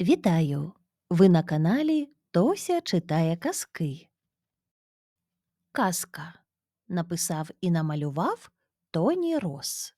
Вітаю! Ви на каналі Тося читає казки. Казка написав і намалював Тоні Рос.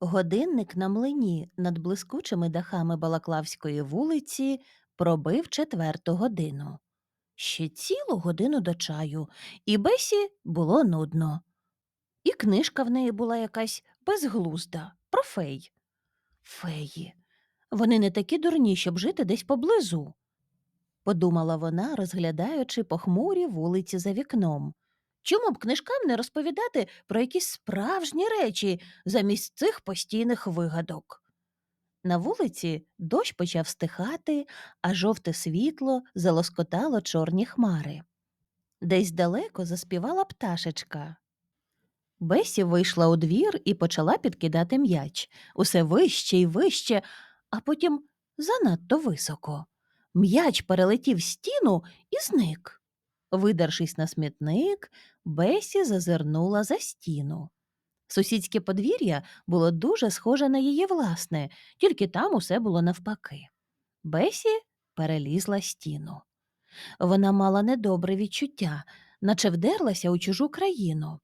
Годинник на млині над блискучими дахами Балаклавської вулиці пробив четверту годину. Ще цілу годину до чаю, і Бесі було нудно. І книжка в неї була якась безглузда про фей. Феї. Вони не такі дурні, щоб жити десь поблизу, подумала вона, розглядаючи похмурі вулиці за вікном. Чому б книжкам не розповідати про якісь справжні речі замість цих постійних вигадок? На вулиці дощ почав стихати, а жовте світло залоскотало чорні хмари. Десь далеко заспівала пташечка. Бесі вийшла у двір і почала підкидати м'яч. Усе вище й вище, а потім занадто високо. М'яч перелетів стіну і зник. Видершись на смітник, Бесі зазирнула за стіну. Сусідське подвір'я було дуже схоже на її власне, тільки там усе було навпаки. Бесі перелізла стіну. Вона мала недобре відчуття, наче вдерлася у чужу країну.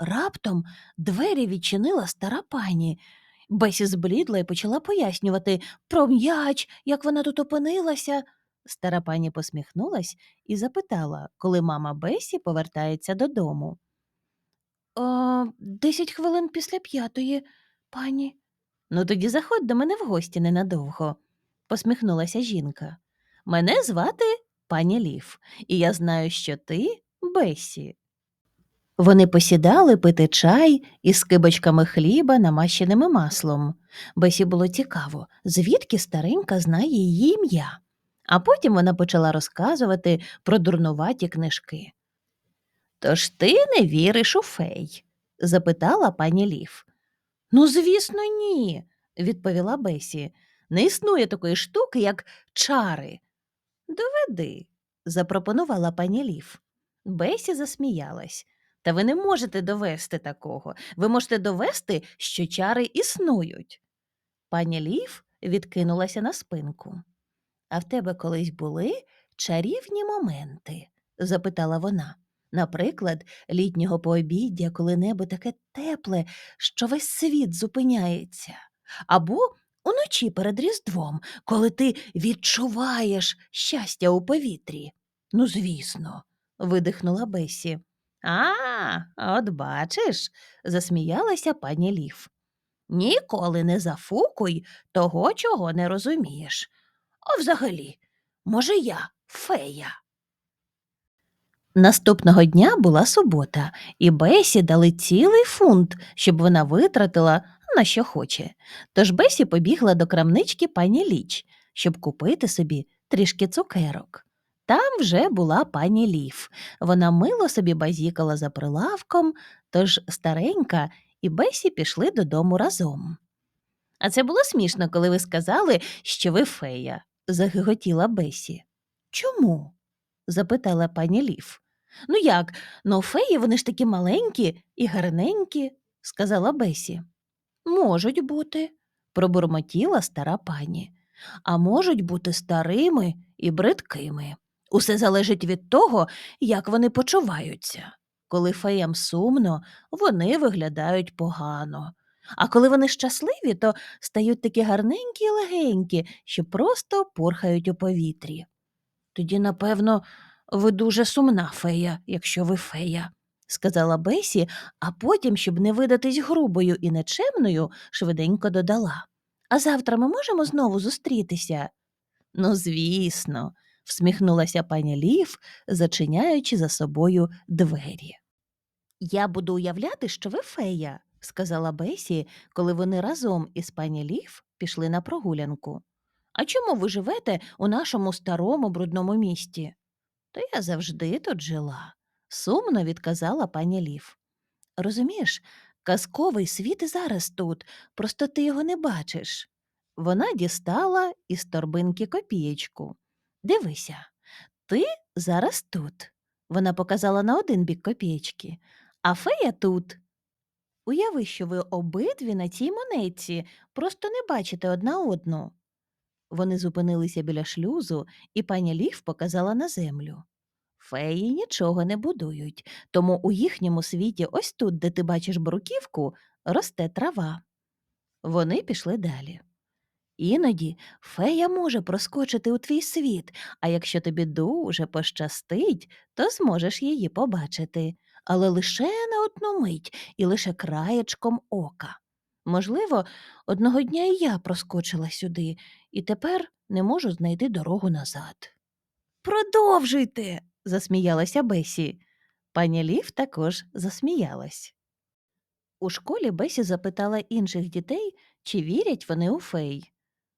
Раптом двері відчинила стара пані. Бесі зблідла і почала пояснювати про м'яч, як вона тут опинилася. Стара пані посміхнулась і запитала, коли мама Бесі повертається додому. «О, десять хвилин після п'ятої, пані. Ну, тоді заходь до мене в гості ненадовго, посміхнулася жінка. Мене звати пані Лів, і я знаю, що ти Бесі. Вони посідали пити чай із кибочками хліба, намащеними маслом. Бесі було цікаво, звідки старенька знає її ім'я. А потім вона почала розказувати про дурнуваті книжки. Тож ти не віриш у фей? запитала пані Лів. Ну, звісно, ні, відповіла Бесі. Не існує такої штуки, як чари. Доведи, запропонувала пані Лів. Бесі засміялась. Та ви не можете довести такого. Ви можете довести, що чари існують. Пані Лів відкинулася на спинку. А в тебе колись були чарівні моменти? запитала вона. Наприклад, літнього пообіддя, коли небо таке тепле, що весь світ зупиняється. Або уночі перед Різдвом, коли ти відчуваєш щастя у повітрі. Ну, звісно, видихнула Бесі. А, от бачиш, засміялася пані Лів. Ніколи не зафукуй того, чого не розумієш. А взагалі, може, я фея. Наступного дня була субота, і Бесі дали цілий фунт, щоб вона витратила на що хоче. Тож Бесі побігла до крамнички пані Ліч, щоб купити собі трішки цукерок. Там вже була пані Лів. Вона мило собі базікала за прилавком, тож старенька і Бесі пішли додому разом. А це було смішно, коли ви сказали, що ви фея, загиготіла Бесі. Чому? запитала пані Лів. Ну як, ну феї вони ж такі маленькі і гарненькі, сказала Бесі. Можуть бути, пробурмотіла стара пані, а можуть бути старими і бридкими. Усе залежить від того, як вони почуваються. Коли феям сумно, вони виглядають погано. А коли вони щасливі, то стають такі гарненькі й легенькі, що просто порхають у повітрі. Тоді, напевно, ви дуже сумна фея, якщо ви фея, сказала Бесі, а потім, щоб не видатись грубою і нечемною, швиденько додала. А завтра ми можемо знову зустрітися? Ну, звісно, всміхнулася пані Лів, зачиняючи за собою двері. Я буду уявляти, що ви фея, сказала Бесі, коли вони разом із пані Лів пішли на прогулянку. А чому ви живете у нашому старому брудному місті? То я завжди тут жила, сумно відказала пані Лів. Розумієш, казковий світ і зараз тут, просто ти його не бачиш. Вона дістала із торбинки копієчку. Дивися, ти зараз тут. Вона показала на один бік копієчки, а фея тут. Уяви, що ви обидві на цій монетці, просто не бачите одна одну. Вони зупинилися біля шлюзу, і пані Лів показала на землю. Феї нічого не будують, тому у їхньому світі, ось тут, де ти бачиш бруківку, росте трава. Вони пішли далі. Іноді фея може проскочити у твій світ, а якщо тобі дуже пощастить, то зможеш її побачити, але лише на одну мить і лише краєчком ока. Можливо, одного дня і я проскочила сюди, і тепер не можу знайти дорогу назад. Продовжуйте. засміялася Бесі. Пані Лів також засміялась. У школі Бесі запитала інших дітей, чи вірять вони у фей.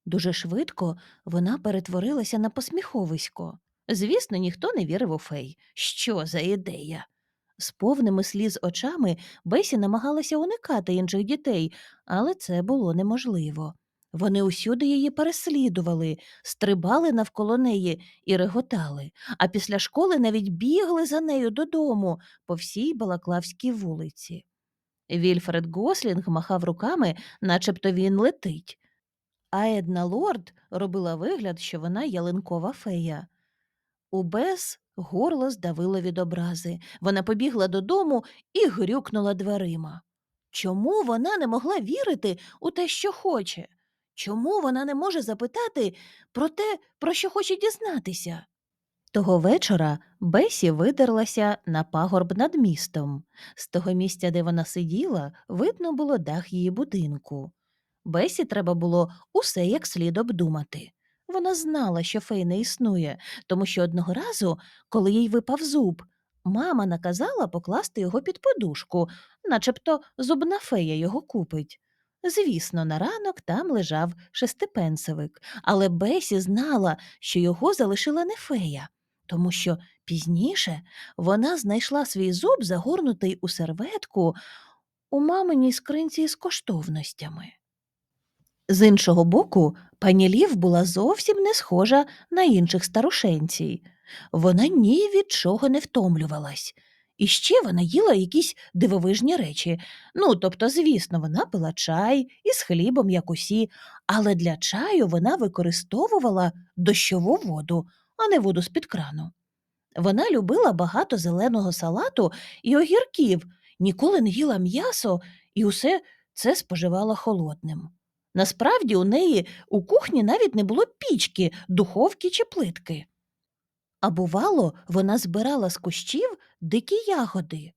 Дуже швидко вона перетворилася на посміховисько. Звісно, ніхто не вірив у фей. Що за ідея? З повними сліз очами Бесі намагалася уникати інших дітей, але це було неможливо. Вони усюди її переслідували, стрибали навколо неї і реготали, а після школи навіть бігли за нею додому по всій Балаклавській вулиці. Вільфред Гослінг махав руками, начебто він летить. А Една Лорд робила вигляд, що вона ялинкова фея. У Бес горло здавило від образи. Вона побігла додому і грюкнула дверима. Чому вона не могла вірити у те, що хоче? Чому вона не може запитати про те, про що хоче дізнатися? Того вечора Бесі видерлася на пагорб над містом. З того місця, де вона сиділа, видно було дах її будинку. Бесі треба було усе як слід обдумати. Вона знала, що фей не існує, тому що одного разу, коли їй випав зуб, мама наказала покласти його під подушку, начебто зубна фея його купить. Звісно, на ранок там лежав шестипенсовик, але Бесі знала, що його залишила не фея, тому що пізніше вона знайшла свій зуб, загорнутий у серветку у маминій скринці з коштовностями. З іншого боку, пані Лів була зовсім не схожа на інших старушенцій. Вона ні від чого не втомлювалась. І ще вона їла якісь дивовижні речі. Ну, тобто, звісно, вона пила чай із хлібом, як усі, але для чаю вона використовувала дощову воду, а не воду з-під крану. Вона любила багато зеленого салату і огірків, ніколи не їла м'ясо і усе це споживала холодним. Насправді у неї у кухні навіть не було пічки, духовки чи плитки. А бувало, вона збирала з кущів дикі ягоди.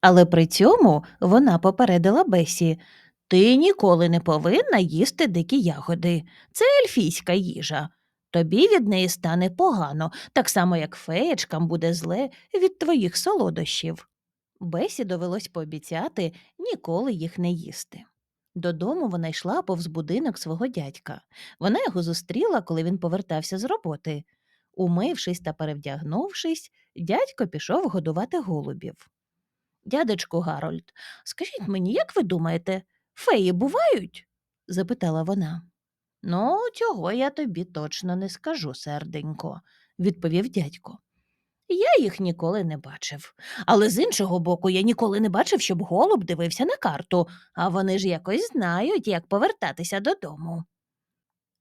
Але при цьому вона попередила Бесі ти ніколи не повинна їсти дикі ягоди. Це ельфійська їжа. Тобі від неї стане погано, так само як феєчкам буде зле від твоїх солодощів. Бесі довелось пообіцяти ніколи їх не їсти. Додому вона йшла повз будинок свого дядька. Вона його зустріла, коли він повертався з роботи. Умившись та перевдягнувшись, дядько пішов годувати голубів. Дядечку Гарольд, скажіть мені, як ви думаєте, феї бувають? запитала вона. Ну, цього я тобі точно не скажу, серденько, відповів дядько. Я їх ніколи не бачив. Але з іншого боку, я ніколи не бачив, щоб голуб дивився на карту, а вони ж якось знають, як повертатися додому.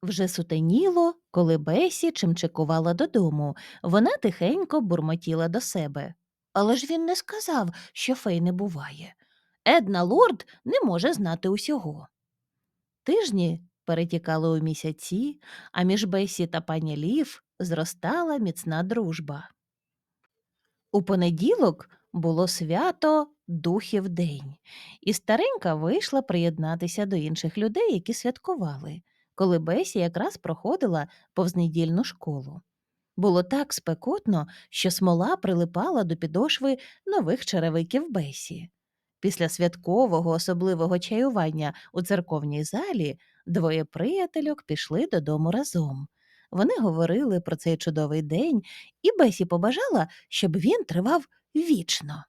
Вже сутеніло, коли Бесі чимчикувала додому, вона тихенько бурмотіла до себе. Але ж він не сказав, що фей не буває. Една лорд не може знати усього. Тижні перетікали у місяці, а між Бесі та пані Лів зростала міцна дружба. У понеділок було свято Духів День, і старенька вийшла приєднатися до інших людей, які святкували, коли Бесі якраз проходила повз недільну школу. Було так спекотно, що смола прилипала до підошви нових черевиків Бесі. Після святкового особливого чаювання у церковній залі двоє приятельок пішли додому разом. Вони говорили про цей чудовий день, і Бесі побажала, щоб він тривав вічно.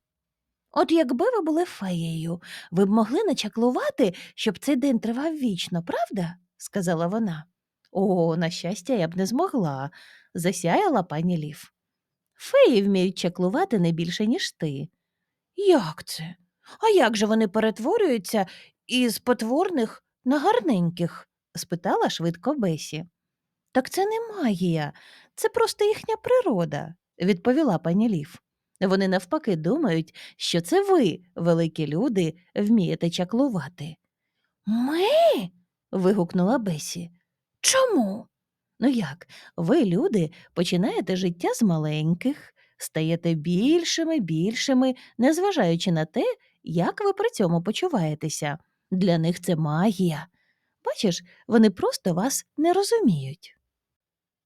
От якби ви були феєю, ви б могли начаклувати, щоб цей день тривав вічно, правда? сказала вона. О, на щастя, я б не змогла, засяяла пані Лів. Феї вміють чаклувати не більше, ніж ти. Як це? А як же вони перетворюються із потворних на гарненьких? спитала швидко Бесі. Так це не магія, це просто їхня природа, відповіла пані Лів. Вони навпаки думають, що це ви, великі люди, вмієте чаклувати. Ми? вигукнула Бесі. Чому? Ну як, ви, люди, починаєте життя з маленьких, стаєте більшими, більшими, незважаючи на те, як ви при цьому почуваєтеся. Для них це магія. Бачиш, вони просто вас не розуміють.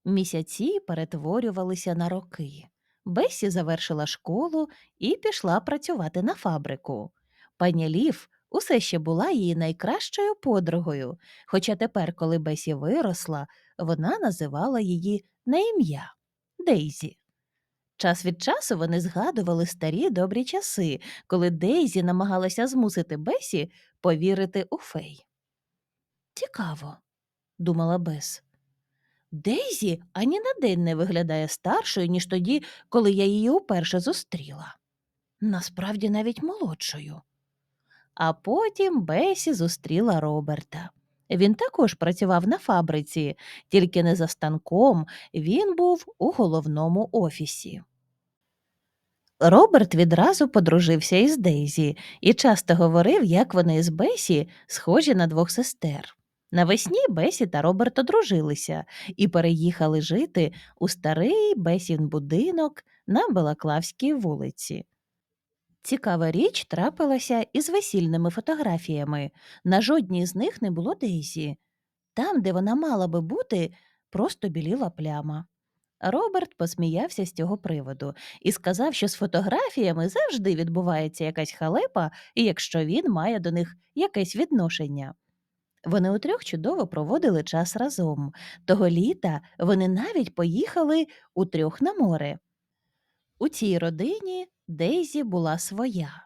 Місяці перетворювалися на роки. Бесі завершила школу і пішла працювати на фабрику. Пані Лів усе ще була її найкращою подругою, хоча тепер, коли Бесі виросла, вона називала її на ім'я Дейзі. Час від часу вони згадували старі добрі часи, коли Дейзі намагалася змусити Бесі повірити у фей. Цікаво, думала Бес. Дейзі ані на день не виглядає старшою, ніж тоді, коли я її уперше зустріла. Насправді навіть молодшою. А потім Бесі зустріла Роберта. Він також працював на фабриці, тільки не за станком, він був у головному офісі. Роберт відразу подружився із Дейзі і часто говорив, як вони з Бесі схожі на двох сестер. Навесні Бесі та Роберт одружилися і переїхали жити у старий Бесін будинок на Балаклавській вулиці. Цікава річ трапилася із весільними фотографіями. На жодній з них не було Дейзі. Там, де вона мала би бути, просто біліла пляма. Роберт посміявся з цього приводу і сказав, що з фотографіями завжди відбувається якась халепа, і якщо він має до них якесь відношення. Вони утрьох чудово проводили час разом. Того літа вони навіть поїхали утрьох на море. У цій родині Дейзі була своя.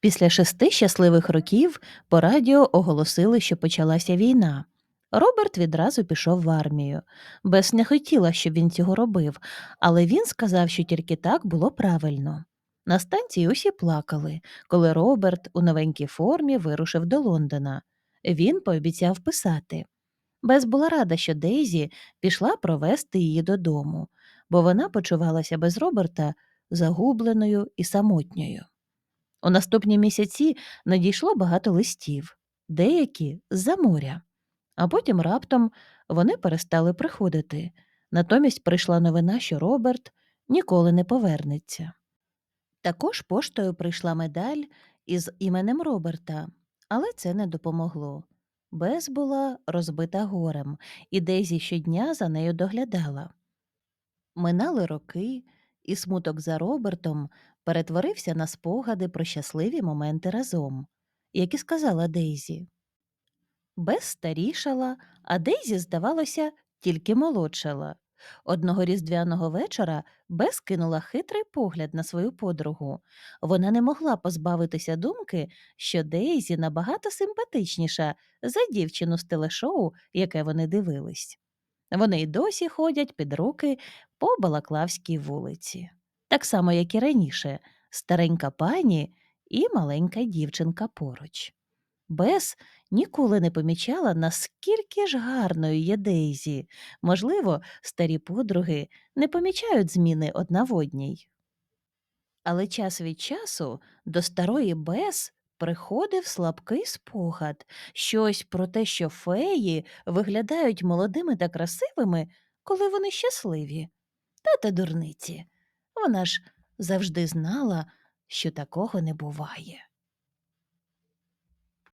Після шести щасливих років по радіо оголосили, що почалася війна. Роберт відразу пішов в армію. Бес не хотіла, щоб він цього робив, але він сказав, що тільки так було правильно. На станції усі плакали, коли Роберт у новенькій формі вирушив до Лондона. Він пообіцяв писати. Бес була рада, що Дейзі пішла провести її додому, бо вона почувалася без Роберта загубленою і самотньою. У наступні місяці надійшло багато листів, деякі з-за моря, а потім раптом вони перестали приходити. Натомість прийшла новина, що Роберт ніколи не повернеться. Також поштою прийшла медаль із іменем Роберта, але це не допомогло. Бес була розбита горем, і Дейзі щодня за нею доглядала. Минали роки, і смуток за Робертом перетворився на спогади про щасливі моменти разом, як і сказала Дейзі. Бес старішала, а Дейзі, здавалося, тільки молодшала. Одного різдвяного вечора Бес кинула хитрий погляд на свою подругу. Вона не могла позбавитися думки, що Дейзі набагато симпатичніша за дівчину з телешоу, яке вони дивились. Вони й досі ходять під руки по Балаклавській вулиці, так само, як і раніше, старенька пані і маленька дівчинка поруч. Бес ніколи не помічала, наскільки ж гарною є Дейзі. Можливо, старі подруги не помічають зміни одна в одній. Але час від часу до старої Бес приходив слабкий спогад, щось про те, що феї виглядають молодими та красивими, коли вони щасливі. Та та дурниці. Вона ж завжди знала, що такого не буває.